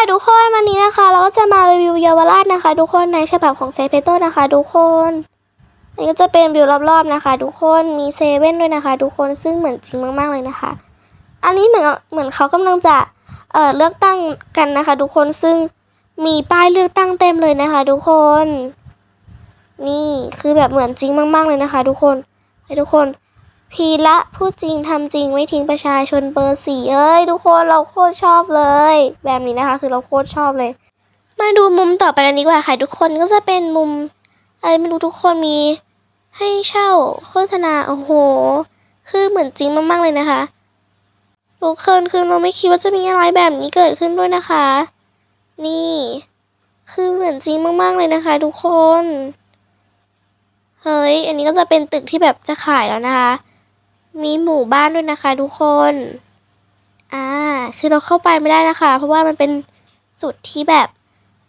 ค่ะทุกคนวันนี้นะคะ เราก็จะมารีวิวเยาวราชนะคะ ทุกคนในฉบับของเซเพโต้นะคะ ทุกคนอันนี้ก็จะเป็นวิวรอบๆนะคะ ทุกคนมีเซเว่นด้วยนะคะ ทุกคนซึ่งเหมือนจริงมากๆเลยนะคะ อันนี้เหมือนเหมือนเขากำลังจะเอ่อเลือกตั้งกันนะคะ ทุกคนซึ่งมีป้ายเลือกตั้งเต็มเลยนะคะ ทุกคน นี่คือแบบเหมือนจริงมาก ๆเลยนะคะ ทุกคนให้ทุกคน พีละพูดจริงทำจริงไม่ทิ้งประชาชนเบอร์สี่เอ้ยทุกคนเราโคตรชอบเลย แบบนี้นะคะ คือเราโคตรชอบเลย มาดูมุมต่อไปกันดีกว่าค่ะทุกคนก็จะเป็นมุม อะไรไม่รู้ทุกคนมี ให้เช่าโฆษณาโอ้โห คือเหมือนจริงมากๆเลยนะคะทุกคนคือเราไม่คิดว่าจะมีอะไรแบบนี้เกิดขึ้นด้วยนะคะ นี่ คือเหมือนจริงมากๆเลยนะคะ ทุกคน เฮ้ย อันนี้ก็จะเป็นตึกที่แบบจะขายแล้วนะคะ มีหมู่บ้านด้วยนะคะทุกคน อ่า คือเราเข้าไปไม่ได้นะคะ เพราะว่ามันเป็นจุดที่แบบ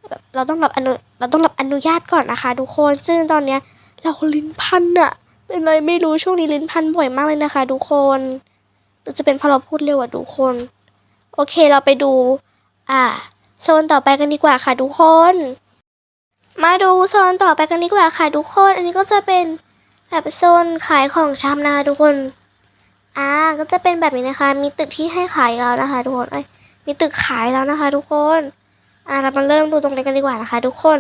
แบบเราต้องรับอนุเราต้องรับอนุญาตก่อนนะคะทุกคน ซึ่งตอนเนี้ยเราลิ้นพันอะเป็นอะไรไม่รู้ช่วงนี้ลิ้นพันบ่อยมากเลยนะคะทุกคนหรือจะเป็นเพราะเราพูดเร็วอะทุกคน โอเคเราไปดู อ่าโซนต่อไปกันดีกว่าค่ะทุกคน มาดูโซนต่อไปกันดีกว่าค่ะทุกคน อันนี้ก็จะเป็นแบบโซนขายของชำนะคะทุกคน อ่าก็จะเป็นแบบนี้นะคะ มีตึกที่ให้ขายแล้วนะคะ ทุกคนเอ้ยมีตึกขายแล้วนะคะ ทุกคนอ่าเรามาเริ่มดูตรงนี้กันดีกว่านะคะ ทุกคน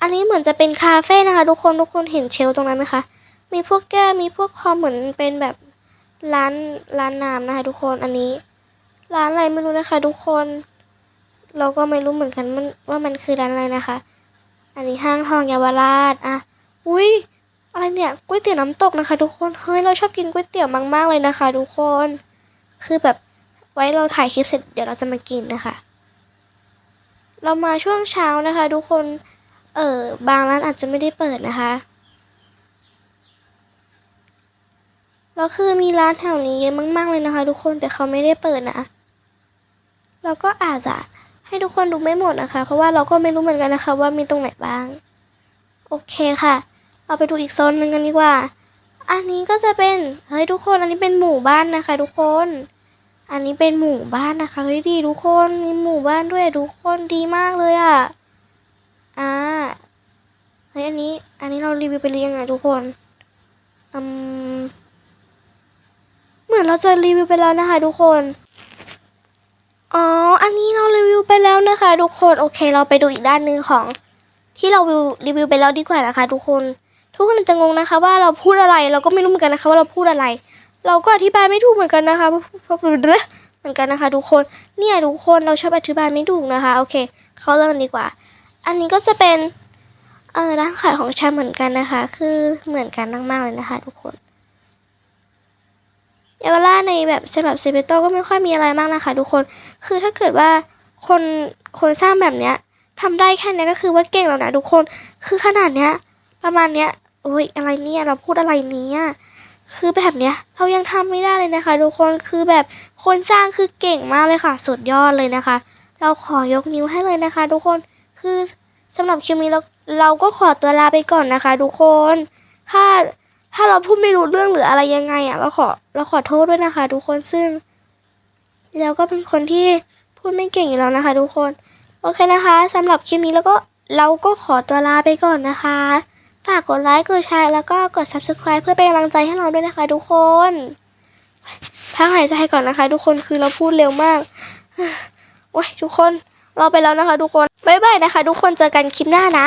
อันนี้เหมือนจะเป็นคาเฟ่นะคะ ทุกคนทุกคนเห็นเชลตรงนั้นไหมคะมีพวกแก้วมีพวกคอมเหมือนเป็นแบบร้านร้านน้ำนะคะ ทุกคนอันนี้ ร้านอะไรไม่รู้นะคะ ทุกคน เราก็ไม่รู้เหมือนกันมันว่ามันคือร้านอะไรนะคะ อันนี้ห้างทองเยาวราชอะอุ้ย อะไรเนี่ยก๋วยเตี๋ยวน้ำตกนะคะ ทุกคนเฮ้ยเราชอบกินก๋วยเตี๋ยวมากๆเลยนะคะ ทุกคน คือแบบไว้เราถ่ายคลิปเสร็จเดี๋ยวเราจะมากินนะคะ เรามาช่วงเช้านะคะ ทุกคนเออบางร้านอาจจะไม่ได้เปิดนะคะแล้วคือมีร้านแถวนี้เยอะมาก ๆ เลยนะคะ ทุกคนแต่เขาไม่ได้เปิดนะเราก็อาจจะให้ทุกคนดูไม่หมดนะคะ เพราะว่าเราก็ไม่รู้เหมือนกันนะคะ ว่ามีตรงไหนบ้าง โอเคค่ะ เราไปดูอีกโซนหนึ่งกันดีกว่า อันนี้ก็จะเป็น เฮ้ยทุกคน อันนี้เป็นหมู่บ้านนะคะ ทุกคน อันนี้เป็นหมู่บ้านนะคะเฮ้ยดีทุกคน มีหมู่บ้านด้วยทุกคนดีมากเลยอะ่ะ อ่า เฮ้ยอันนี้ อันนี้เรารีวิวไปเรียงไงทุกคนอืมเหมือนเราจะรีวิวไปแล้วนะคะทุกคนอ๋อ อันนี้เรารีวิวไปแล้วนะคะทุกคน โอเค เราไปดูอีกด้านหนึ่งของที่เราวิวรีวิวไปแล้วดีกว่านะคะทุกคน ทุกคนจะงงนะคะ ว่าเราพูดอะไรเราก็ไม่รู้เหมือนกันนะคะ ว่าเราพูดอะไร เราก็อธิบายไม่ถูกเหมือนกันนะคะเพราะเหมือนกันนะคะ ทุกคนเนี่ยทุกคนเราชอบอธิบายไม่ถูกนะคะ โอเค เข้าเรื่องดีกว่า อันนี้ก็จะเป็นเออร้านขายของชำเหมือนกันนะคะ คือเหมือนกันมากๆเลยนะคะ ทุกคนเยาวราชในแบบฉบับเซเปโตก็ไม่ค่อยมีอะไรมากนะคะ ทุกคน คือถ้าเกิดว่าคนคนสร้างแบบเนี้ยทำได้แค่เนี้ยก็คือว่าเก่งแล้วนะทุกคน คือขนาดเนี้ยประมาณเนี้ย โอ้ยอะไรเนี่ยเราพูดอะไรเนี้ยคือแบบเนี้ยเรายังทำไม่ได้เลยนะคะ ทุกคนคือแบบคนสร้างคือเก่งมากเลยค่ะ สุดยอดเลยนะคะ เราขอยกนิ้วให้เลยนะคะ ทุกคนคือสำหรับคลิปนี้เราเราก็ขอตัวลาไปก่อนนะคะ ทุกคนถ้าถ้าเราพูดไม่รู้เรื่องหรืออะไรยังไงอะเราขอเราขอโทษด้วยนะคะ ทุกคนซึ่งเราก็เป็นคนที่พูดไม่เก่งอยู่แล้วนะคะ ทุกคน โอเคนะคะสำหรับคลิปนี้แล้วก็เราก็ขอตัวลาไปก่อนนะคะ ฝากกดไลค์ กดแชร์ แล้วก็กด subscribe เพื่อเป็นกำลังใจให้เราด้วยนะคะทุกคน พักหายใจก่อนนะคะ ทุกคน คือเราพูดเร็วมากโอ้ยทุกคน เราไปแล้วนะคะ ทุกคน บ๊ายบายนะคะ ทุกคน เจอกันคลิปหน้านะ